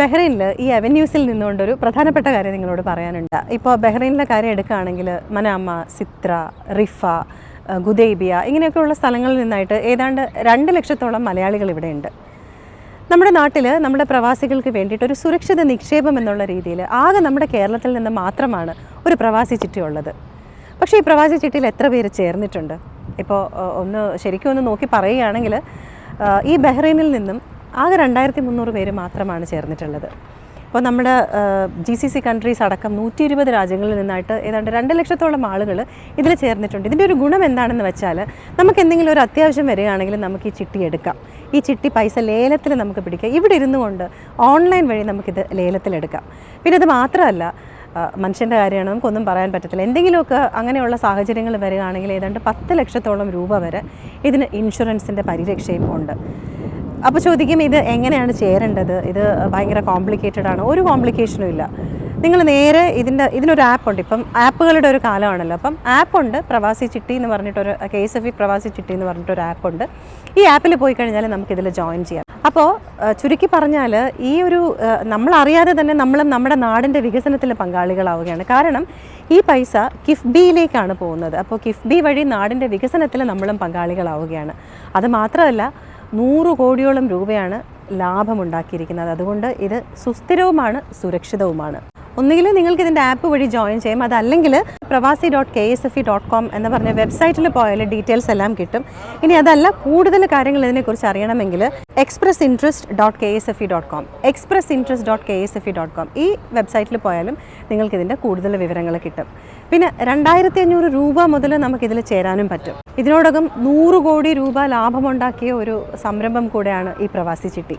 ബഹ്റൈനിൽ ഈ അവന്യൂസിൽ നിന്നുകൊണ്ടൊരു പ്രധാനപ്പെട്ട കാര്യം നിങ്ങളോട് പറയാനുണ്ട്. ഇപ്പോൾ ബഹ്റൈനിലെ കാര്യം എടുക്കുകയാണെങ്കിൽ മനാമ സിത്ര റിഫ ഗുദേബിയ ഇങ്ങനെയൊക്കെയുള്ള സ്ഥലങ്ങളിൽ നിന്നായിട്ട് ഏതാണ്ട് രണ്ട് ലക്ഷത്തോളം മലയാളികൾ ഇവിടെയുണ്ട്. നമ്മുടെ നാട്ടിൽ നമ്മുടെ പ്രവാസികൾക്ക് വേണ്ടിയിട്ട് ഒരു സുരക്ഷിത നിക്ഷേപം എന്നുള്ള രീതിയിൽ ആകെ നമ്മുടെ കേരളത്തിൽ നിന്ന് മാത്രമാണ് ഒരു പ്രവാസി ചിട്ടി ഉള്ളത്. പക്ഷേ ഈ പ്രവാസി ചിട്ടിയിൽ എത്ര പേര് ചേർന്നിട്ടുണ്ട്? ഇപ്പോൾ ഒന്ന് ശരിക്കും ഒന്ന് നോക്കി പറയുകയാണെങ്കിൽ ഈ ബഹ്റൈനിൽ നിന്നും ആകെ രണ്ടായിരത്തി മുന്നൂറ് പേര് മാത്രമാണ് ചേർന്നിട്ടുള്ളത്. അപ്പോൾ നമ്മുടെ ജി സി സി കൺട്രീസ് അടക്കം നൂറ്റി ഇരുപത് രാജ്യങ്ങളിൽ നിന്നായിട്ട് ഏതാണ്ട് രണ്ട് ലക്ഷത്തോളം ആളുകൾ ഇതിൽ ചേർന്നിട്ടുണ്ട്. ഇതിന്റെ ഒരു ഗുണം എന്താണെന്ന് വെച്ചാൽ നമുക്ക് എന്തെങ്കിലും ഒരു അത്യാവശ്യം വരികയാണെങ്കിൽ നമുക്ക് ഈ ചിട്ടി എടുക്കാം. ഈ ചിട്ടി പൈസ ലേലത്തിൽ നമുക്ക് പിടിക്കാം. ഇവിടെ ഇരുന്നു കൊണ്ട് ഓൺലൈൻ വഴി നമുക്കിത് ലേലത്തിലെടുക്കാം പിന്നെ ഇത് മാത്രമല്ല മനുഷ്യന്റെ കാര്യമാണ് നമുക്കൊന്നും പറയാൻ പറ്റത്തില്ല. എന്തെങ്കിലുമൊക്കെ അങ്ങനെയുള്ള സാഹചര്യങ്ങൾ വരികയാണെങ്കിൽ ഏതാണ്ട് പത്ത് ലക്ഷത്തോളം രൂപ വരെ ഇതിന് ഇൻഷുറൻസിന്റെ പരിരക്ഷയും ഉണ്ട്. അപ്പോൾ ചോദിക്കും ഇത് എങ്ങനെയാണ് ചേരേണ്ടത്? ഇത് ഭയങ്കര കോംപ്ലിക്കേറ്റഡ് ആണ്. ഒരു കോംപ്ലിക്കേഷനും ഇല്ല. നിങ്ങൾ നേരെ ഇതിന്റെ ഇതിനൊരു ആപ്പുണ്ട് ഇപ്പം ആപ്പുകളുടെ ഒരു കാലമാണല്ലോ. അപ്പം ആപ്പുണ്ട് പ്രവാസി ചിട്ടി എന്ന് പറഞ്ഞിട്ടൊരു കെ എസ് എഫ് ഇ പ്രവാസി ചിട്ടി എന്ന് പറഞ്ഞിട്ടൊരു ആപ്പുണ്ട് ഈ ആപ്പിൽ പോയി കഴിഞ്ഞാൽ നമുക്കിതിൽ ജോയിൻ ചെയ്യാം. അപ്പോൾ ചുരുക്കി പറഞ്ഞാൽ ഈ ഒരു നമ്മളറിയാതെ തന്നെ നമ്മളും നമ്മുടെ നാടിന്റെ വികസനത്തിൽ പങ്കാളികളാവുകയാണ്. കാരണം ഈ പൈസ കിഫ്ബിയിലേക്കാണ് പോകുന്നത്. അപ്പോൾ കിഫ്ബി വഴി നാടിന്റെ വികസനത്തിൽ നമ്മളും പങ്കാളികളാവുകയാണ്. അത് മാത്രമല്ല നൂറ് കോടിയോളം രൂപയാണ് ലാഭമുണ്ടാക്കിയിരിക്കുന്നത്. അതുകൊണ്ട് ഇത് സുസ്ഥിരവുമാണ് സുരക്ഷിതവുമാണ്. ഒന്നുകിൽ നിങ്ങൾക്ക് ഇതിന്റെ ആപ്പ് വഴി ജോയിൻ ചെയ്യാം. അതല്ലെങ്കിൽ Pravasi dot K S F E dot com എന്ന് പറഞ്ഞ വെബ്സൈറ്റിൽ പോയാൽ ഡീറ്റെയിൽസ് എല്ലാം കിട്ടും. ഇനി അതല്ല കൂടുതൽ കാര്യങ്ങൾ ഇതിനെക്കുറിച്ച് അറിയണമെങ്കിൽ express interest dot K S F E dot com express interest dot K S F E dot com ഈ വെബ്സൈറ്റിൽ പോയാലും നിങ്ങൾക്ക് ഇതിന്റെ കൂടുതൽ വിവരങ്ങൾ കിട്ടും. പിന്നെ രണ്ടായിരത്തി അഞ്ഞൂറ് രൂപ മുതൽ നമുക്കിതിൽ ചേരാനും പറ്റും. ഇതിനോടകം നൂറ് കോടി രൂപ ലാഭമുണ്ടാക്കിയ ഒരു സംരംഭം കൂടെയാണ് ഈ പ്രവാസി ചിട്ടി.